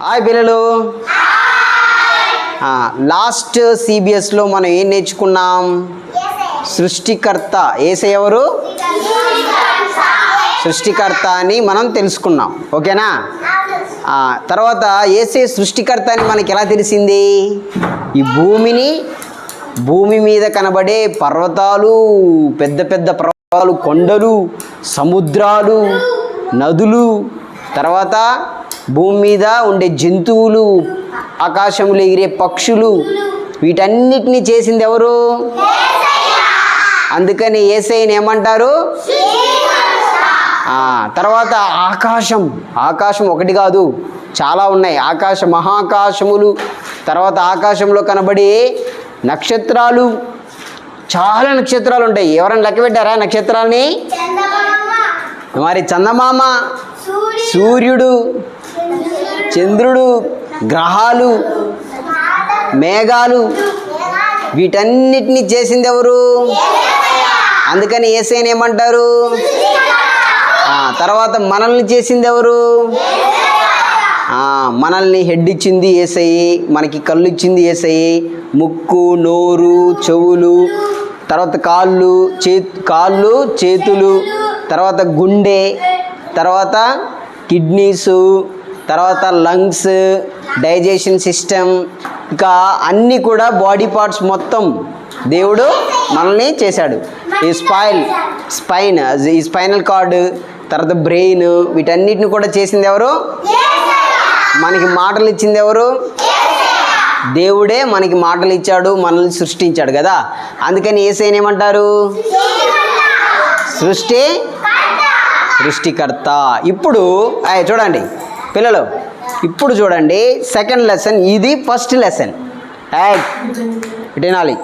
Hi పిల్లలు. Last సిబిఎస్లో మనం ఏం నేర్చుకున్నాం? సృష్టికర్త. ఏసే ఎవరు? సృష్టికర్త అని మనం తెలుసుకున్నాం. ఓకేనా? తర్వాత ఏసే సృష్టికర్త అని మనకి ఎలా తెలిసింది? ఈ భూమిని భూమి మీద కనబడే పర్వతాలు పెద్ద పెద్ద పర్వతాలు కొండలు సముద్రాలు నదులు తర్వాత భూమి మీద ఉండే జంతువులు ఆకాశంలో ఎగిరే పక్షులు వీటన్నిటిని చేసింది ఎవరు? అందుకని ఏసైని ఏమంటారు? తర్వాత ఆకాశం. ఆకాశం ఒకటి కాదు చాలా ఉన్నాయి. ఆకాశ మహాకాశములు తర్వాత ఆకాశంలో కనబడే నక్షత్రాలు. చాలా నక్షత్రాలు ఉంటాయి. ఎవరైనా లెక్క పెట్టారా నక్షత్రాలని? మరి చందమామ సూర్యుడు. చంద్రుడు గ్రహాలు మేఘాలు వీటన్నిటిని చేసింది ఎవరు? అందుకని ఏసైని ఏమంటారు? తర్వాత మనల్ని చేసింది ఎవరు? మనల్ని హెడ్ ఇచ్చింది ఏసయ్యి మనకి కళ్ళు ఇచ్చింది ఏసయ్యి ముక్కు నోరు చెవులు తర్వాత కాళ్ళు చే కాళ్ళు చేతులు తర్వాత గుండె తర్వాత కిడ్నీసు తర్వాత లంగ్స్ డైజెషన్ సిస్టమ్ ఇంకా అన్నీ కూడా బాడీ పార్ట్స్ మొత్తం దేవుడు మనల్ని చేశాడు. ఈ స్పైల్ స్పైన్ ఈ స్పైనల్ కార్డు తర్వాత బ్రెయిన్ వీటన్నిటిని కూడా చేసింది ఎవరు? మనకి మాటలు ఇచ్చింది ఎవరు? దేవుడే మనకి మాటలు ఇచ్చాడు మనల్ని సృష్టించాడు కదా. అందుకని ఏసైన్ ఏమంటారు? సృష్టి సృష్టికర్త. ఇప్పుడు చూడండి. పిల్లలు ఇప్పుడు చూడండి సెకండ్ లెసన్ ఇది ఫస్ట్ లెసన్ వినాలి.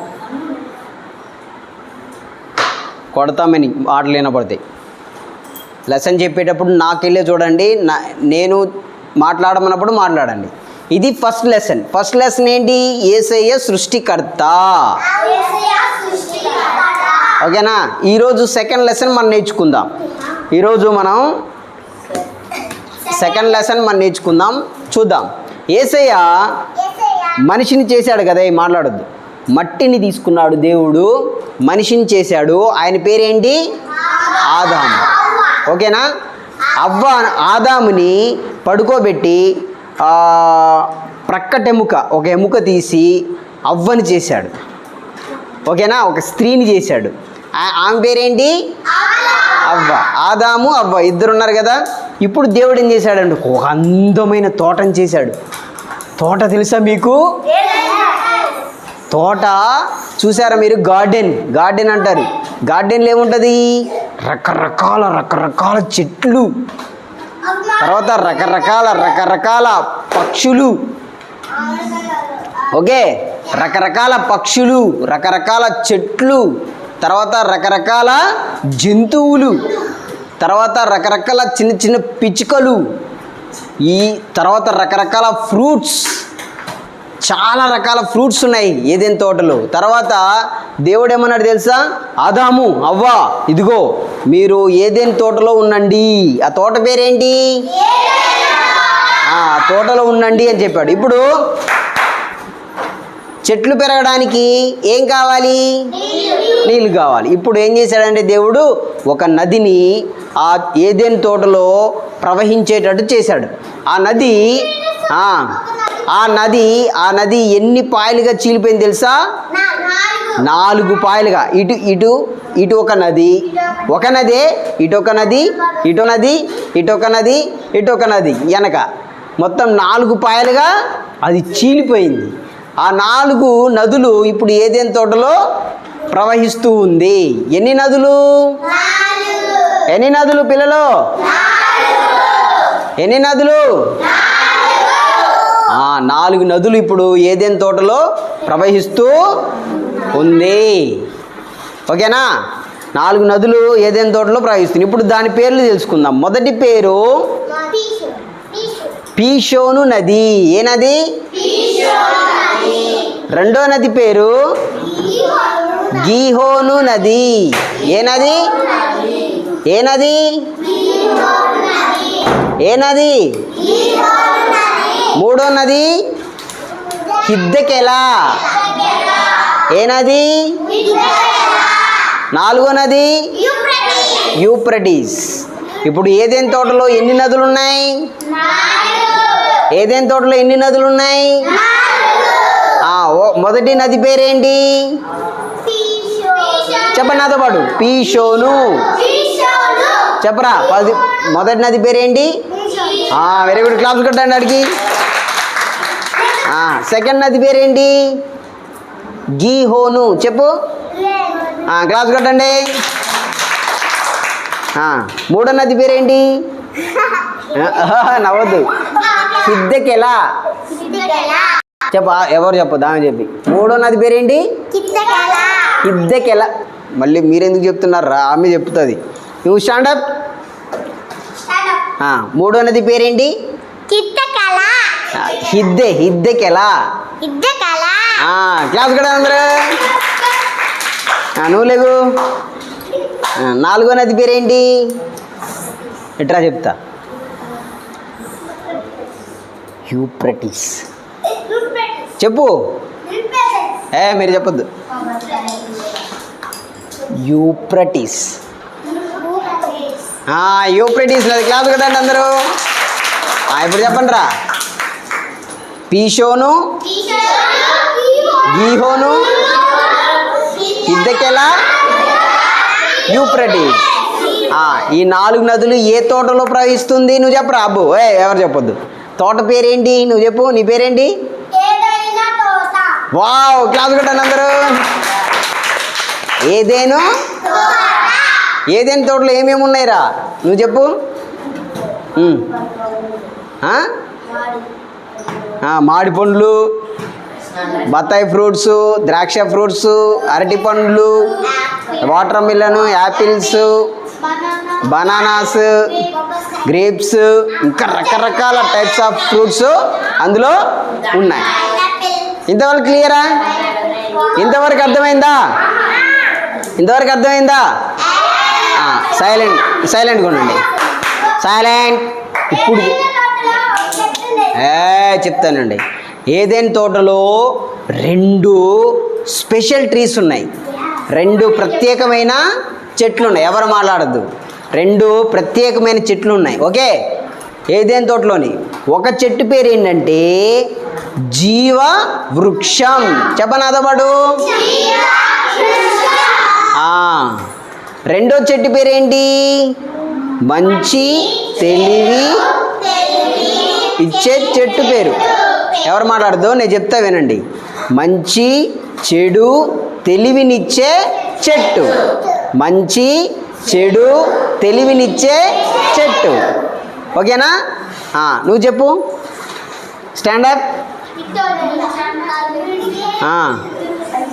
కొడతామని ఆటలు వినపడతాయి. లెసన్ చెప్పేటప్పుడు నాకెళ్ళే చూడండి నా నేను మాట్లాడమన్నప్పుడు మాట్లాడండి. ఇది ఫస్ట్ లెసన్ ఫస్ట్ లెసన్ ఏంటి? ఏసయ్య సృష్టికర్త. ఓకేనా? ఈరోజు సెకండ్ లెసన్ మనం నేర్చుకుందాం. ఈరోజు మనం సెకండ్ లెసన్ మనం నేర్చుకుందాం. చూద్దాం. ఏసయ్య మనిషిని చేశాడు కదా ఈ మాట్లాడొద్దు. మట్టిని తీసుకున్నాడు దేవుడు మనిషిని చేశాడు. ఆయన పేరేంటి? ఆదాము. ఓకేనా? అవ్వ ఆదాముని పడుకోబెట్టి ప్రక్కటెముక ఒక ఎముక తీసి అవ్వని చేశాడు. ఓకేనా? ఒక స్త్రీని చేశాడు. ఆమె పేరేంటి? అవ్వ. ఆదాము అవ్వ. ఇద్దరు ఉన్నారు కదా? ఇప్పుడు దేవుడు ఏం చేశాడండి? ఒక అందమైన తోటని చేశాడు. తోట తెలుసా మీకు? తోట చూసారా మీరు? గార్డెన్. గార్డెన్ అంటారు. గార్డెన్లో ఏముంటుంది? రకరకాల రకరకాల చెట్లు. తర్వాత రకరకాల రకరకాల పక్షులు. ఓకే? రకరకాల పక్షులు రకరకాల చెట్లు. తర్వాత రకరకాల జంతువులు తర్వాత రకరకాల చిన్న చిన్న పిచ్చుకలు ఈ తర్వాత రకరకాల ఫ్రూట్స్ చాలా రకాల ఫ్రూట్స్ ఉన్నాయి ఏదైనా తోటలో. తర్వాత దేవుడు ఏమన్నాడు తెలుసా? ఆదాము అవ్వా ఇదిగో మీరు ఏదైనా తోటలో ఉండండి. ఆ తోట పేరేంటి? ఆ తోటలో ఉండండి అని చెప్పాడు. ఇప్పుడు చెట్లు పెరగడానికి ఏం కావాలి? నీళ్ళు కావాలి. ఇప్పుడు ఏం చేశాడంటే దేవుడు ఒక నదిని ఆ ఏదైనా తోటలో ప్రవహించేటట్టు చేశాడు. ఆ నది ఆ, నది ఆ నది ఎన్ని పాయలుగా చీలిపోయింది తెలుసా? నాలుగు పాయలుగా. ఇటు ఇటు ఇటు ఒక నది ఒక నదే ఇటు ఒక నది ఇటు నది ఇటు ఒక నది ఇటు ఒక నది వెనక. మొత్తం నాలుగు పాయలుగా అది చీలిపోయింది. ఆ నాలుగు నదులు ఇప్పుడు ఏదైనా తోటలో ప్రవహిస్తూ ఉంది? ఎన్ని నదులు? ఎన్ని నదులు పిల్లలు? ఎన్ని నదులు? ఆ, నాలుగు నదులు ఇప్పుడు ఏదైనా తోటలో ప్రవహిస్తూ ఉంది? ఓకేనా? నాలుగు నదులు ఏదైనా తోటలో ప్రవహిస్తుంది ఇప్పుడు దాని పేర్లు తెలుసుకుందాం. మొదటి పేరు పీషోను నది. ఏ నది? రెండో నది పేరు గీహోను నది. ఏ నది? ఏ నది? ఏ నది? మూడో నది హిద్దకెలా? ఏ నది? నాలుగో నది యూప్రటీస్. ఇప్పుడు ఏదేం తోటలో ఎన్ని నదులు ఉన్నాయి ఏదైనా తోటలో ఎన్ని నదులు ఉన్నాయి మొదటి నది పేరేంటి? చెప్పండి నాతో పాటు. పీషోను చెప్పరా పది మొదటి నది పేరేంటి? వెరీ గుడ్ క్లాస్ కొట్టండి అడిగి. సెకండ్ నది పేరేంటి? గీహోను చెప్పు. క్లాస్ కొట్టండి. మూడో నది పేరేంటి? నవ్వద్దు. సిద్ధకెలా? చెప్ప ఎవరు చెప్పు దాని చెప్పి. మూడో నది పేరేంటి? హిద్దకెలా మళ్ళీ మీరెందుకు చెప్తున్నారు? రా ఆమె చెప్తుంది. నువ్వు స్టాండప్ మూడో నది పేరేంటి? హిద్దె హిద్దెకెలా? క్లాస్ కూడా అందరూ? నువ్వు లేవు నాలుగో నది పేరేంటి? ఎట్రా చెప్తా? యూప్రటిస్. చెప్పు. ఏ మీరు చెప్పొద్దు. యూప్రటిస్. యూప్రటిస్. నది క్లాస్ కదండి అందరూ. ఇప్పుడు చెప్పండి రా. పీషోను గీహోను హిద్దకెలా యూప్రటిస్. ఈ నాలుగు నదులు ఏ తోటలో ప్రవహిస్తుంది? నువ్వు చెప్పరా అబ్బు. ఏ ఎవరు చెప్పొద్దు. తోట పేరేంటి? నువ్వు చెప్పు నీ పేరేంటి? వావ్ క్లాస్ కొట్టండి అందరూ. ఏదేను? ఏదేని తోటలో ఏమేమి ఉన్నాయిరా? నువ్వు చెప్పు. మామిడి పండ్లు బత్తాయి ఫ్రూట్స్ ద్రాక్ష ఫ్రూట్స్ అరటి పండ్లు watermelon apples bananas grapes ఇంకా రకరకాల టైప్స్ ఆఫ్ ఫ్రూట్స్ అందులో ఉన్నాయి. ఇంతవరకు క్లియరా ఇంతవరకు అర్థమైందా? ఇంతవరకు అర్థమైందా? సైలెంట్ సైలెంట్గా ఉండండి సైలెంట్ ఇప్పుడు ఏ చెప్తానండి. ఏదైనా తోటలో రెండు స్పెషల్ ట్రీస్ ఉన్నాయి. రెండు ప్రత్యేకమైన చెట్లు ఉన్నాయి ఎవరు మాట్లాడద్దు. రెండు ప్రత్యేకమైన చెట్లు ఉన్నాయి. ఓకే? ఏదైనా తోటలోని? ఒక చెట్టు పేరు ఏంటంటే జీవ వృక్షం. చెప్పనాదో రెండో చెట్టు పేరేంటి మంచి తెలివి ఇచ్చే చెట్టు పేరు. ఎవరు మాట్లాడదో నేను చెప్తా వినండి. మంచి చెడు తెలివినిచ్చే చెట్టు. మంచి చెడు తెలివినిచ్చే చెట్టు. ఓకేనా? నువ్వు చెప్పు. స్టాండప్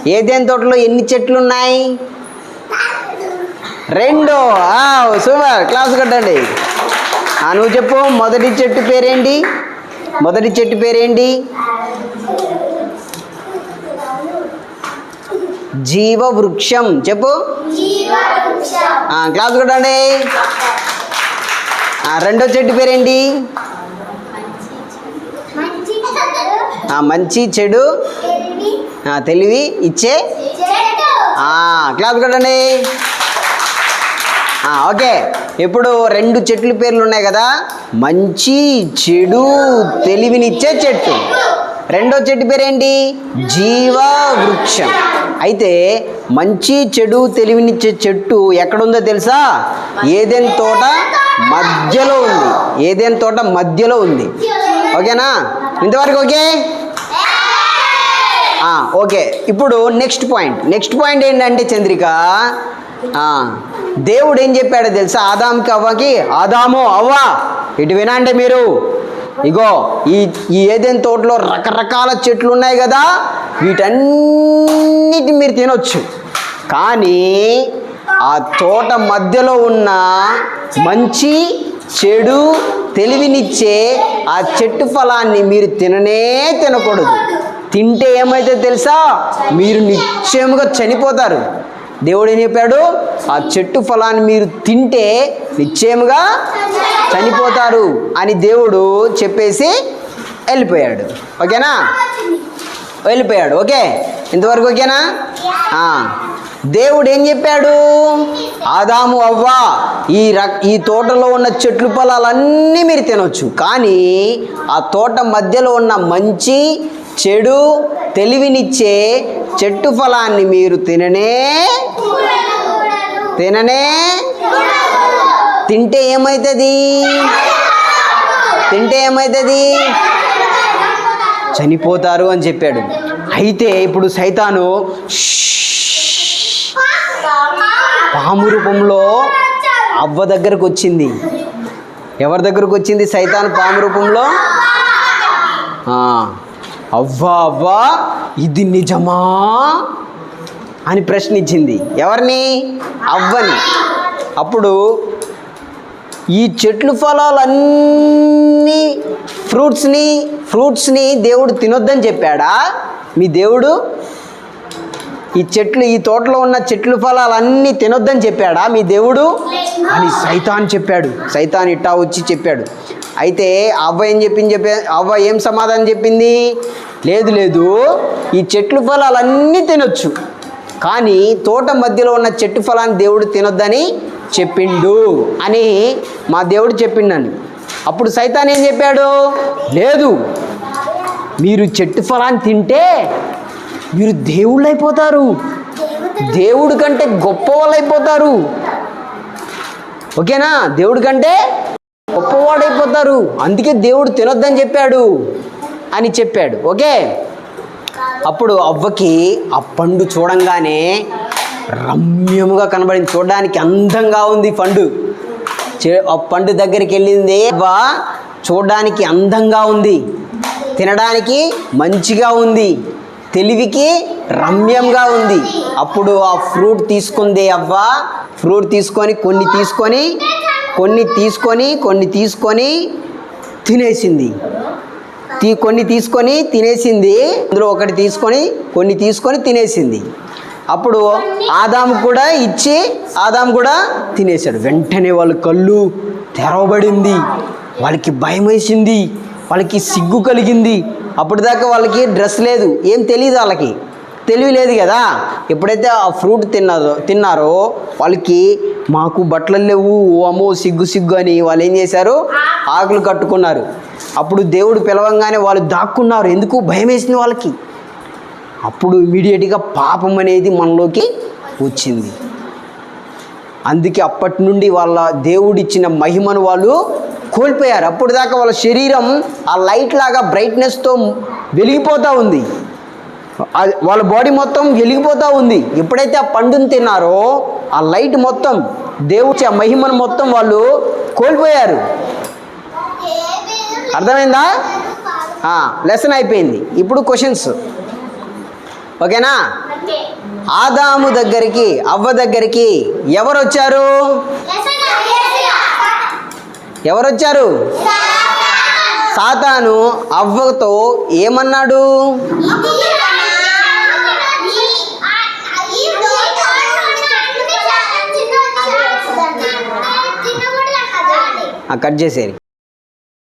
ఏదేని తోటలో ఎన్ని చెట్లు ఉన్నాయి రెండు సూపర్. క్లాస్ కట్టండి. నువ్వు చెప్పు. మొదటి చెట్టు పేరేంటి? మొదటి చెట్టు పేరేంటి? జీవ వృక్షం చెప్పు క్లాస్ కొట్టండి. ఆ, రెండో చెట్టు పేరేంటి? మంచి చెడు. తెలివి. ఇచ్చే క్లాస్ కొట్టండి. ఆ, ఓకే. ఇప్పుడు రెండు చెట్ల పేర్లు ఉన్నాయి కదా. మంచి చెడు తెలివినిచ్చే చెట్టు. రెండో చెట్టు పేరేంటి? జీవ వృక్షం అయితే మంచి చెడు తెలివినిచ్చే చెట్టు ఎక్కడుందో తెలుసా? ఏదైనా తోట మధ్యలో ఉంది. ఏదైనా తోట మధ్యలో ఉంది. ఓకేనా? ఇంతవరకు ఓకే? ఓకే. ఇప్పుడు నెక్స్ట్ పాయింట్. నెక్స్ట్ పాయింట్ ఏంటంటే చంద్రిక దేవుడు ఏం చెప్పాడో తెలుసా? ఆదాంకి అవ్వకి ఆదాము అవ్వ. ఇటు వినండి మీరు. ఇగో ఈ ఈ ఏదైనా తోటలో రకరకాల చెట్లు ఉన్నాయి కదా? వీటన్నిటి మీరు తినొచ్చు. కానీ ఆ తోట మధ్యలో ఉన్న మంచి చెడు తెలివినిచ్చే ఆ చెట్టు ఫలాన్ని మీరు తిననే తినకూడదు. తింటే ఏమైతే తెలుసా? మీరు నిశ్చయముగా చనిపోతారు. దేవుడు ఏం చెప్పాడు? ఆ చెట్టు ఫలాన్ని మీరు తింటే నిశ్చయముగా చనిపోతారు అని దేవుడు చెప్పేసి వెళ్ళిపోయాడు. ఓకేనా? వెళ్ళిపోయాడు. ఓకే? ఇంతవరకు ఓకేనా? దేవుడు ఏం చెప్పాడు? ఆదాము అవ్వ ఈ రక్ ఈ తోటలో ఉన్న చెట్లు పొలాలన్నీ మీరు తినొచ్చు. కానీ ఆ తోట మధ్యలో ఉన్న మంచి చెడు తెలివినిచ్చే చెట్టు ఫలాన్ని మీరు తిననే తిననే తింటే ఏమవుతుంది తింటే ఏమవుతుంది చనిపోతారు అని చెప్పాడు. అయితే ఇప్పుడు సైతాను పాము రూపంలో అవ్వ దగ్గరకు వచ్చింది. ఎవరి దగ్గరకు వచ్చింది సైతాన్ పాము రూపంలో? అవ్వ అవ్వా అవ్వా ఇది నిజమా అని ప్రశ్నించింది. ఎవరిని? అవ్వని. అప్పుడు ఈ చెట్లు ఫలాలన్నీ ఫ్రూట్స్ని ఫ్రూట్స్ని దేవుడు తినొద్దని చెప్పాడా? మీ దేవుడు ఈ చెట్లు ఈ తోటలో ఉన్న చెట్లు ఫలాలన్నీ తినొద్దని చెప్పాడా? మీ దేవుడు? అని సైతాన్ చెప్పాడు. సైతాన్ ఇట్టా వచ్చి చెప్పాడు. అయితే అవ్వ ఏం చెప్పింది చెప్పే అవ్వ ఏం సమాధానం చెప్పింది? లేదు లేదు. ఈ చెట్లు ఫలాలన్నీ తినొచ్చు. కానీ తోట మధ్యలో ఉన్న చెట్టు ఫలాన్ని దేవుడు తినొద్దని చెప్పిండు అని మా దేవుడు చెప్పిండని. అప్పుడు సైతాన్ ఏం చెప్పాడు? లేదు. మీరు చెట్టు ఫలాన్ని తింటే మీరు దేవుళ్ళు అయిపోతారు దేవుడి కంటే గొప్ప వాళ్ళు అయిపోతారు ఓకేనా? దేవుడి కంటే గొప్పవాడైపోతారు. అందుకే దేవుడు తినొద్దని చెప్పాడు అని చెప్పాడు. ఓకే? అప్పుడు అవ్వకి ఆ పండు చూడంగానే రమ్యముగా కనబడింది. చూడడానికి అందంగా ఉంది పండు. చే- ఆ పండు దగ్గరికి వెళ్ళింది. అవ్వ చూడడానికి అందంగా ఉంది. తినడానికి మంచిగా ఉంది. తెలివికి రమ్యంగా ఉంది. అప్పుడు ఆ ఫ్రూట్ తీసుకుంది అవ్వ. ఫ్రూట్ తీసుకొని కొన్ని తీసుకొని కొన్ని తీసుకొని కొన్ని తీసుకొని తినేసింది. తీ కొన్ని తీసుకొని తినేసింది. అందులో ఒకటి తీసుకొని కొన్ని తీసుకొని తినేసింది. అప్పుడు ఆదాం కూడా ఇచ్చి ఆదాం కూడా తినేశాడు. వెంటనే వాళ్ళ కళ్ళు తెరవబడింది. వాళ్ళకి భయం వేసింది వాళ్ళకి సిగ్గు కలిగింది. అప్పటిదాకా వాళ్ళకి డ్రెస్ లేదు. ఏం తెలియదు వాళ్ళకి. తెలివి లేదు కదా. ఎప్పుడైతే ఆ ఫ్రూట్ తిన్నారో తిన్నారో వాళ్ళకి మాకు బట్టలు లేవు. ఓ అమ్మో సిగ్గు సిగ్గు అని వాళ్ళు ఏం చేశారు? ఆకులు కట్టుకున్నారు. అప్పుడు దేవుడు పిలవంగానే వాళ్ళు దాక్కున్నారు. ఎందుకు? భయం వేసింది వాళ్ళకి. అప్పుడు ఇమీడియట్గా పాపం అనేది మనలోకి వచ్చింది. అందుకే అప్పటి నుండి వాళ్ళ దేవుడిచ్చిన మహిమను వాళ్ళు కోల్పోయారు. అప్పుడు దాకా వాళ్ళ శరీరం ఆ లైట్ లాగా బ్రైట్నెస్తో వెలిగిపోతూ ఉంది. వాళ్ళ బాడీ మొత్తం వెలిగిపోతూ ఉంది. ఎప్పుడైతే ఆ పండుని తిన్నారో ఆ లైట్ మొత్తం దేవుడి ఆ మహిమను మొత్తం వాళ్ళు కోల్పోయారు. అర్థమైందా? లెసన్ అయిపోయింది. ఇప్పుడు క్వశ్చన్స్ ఓకేనా? ఆదాము దగ్గరికి అవ్వ దగ్గరికి ఎవరు వచ్చారు ఎవరు వచ్చారు సాతాను అవ్వతో ఏమన్నాడు? ఆ, కట్ చేసేది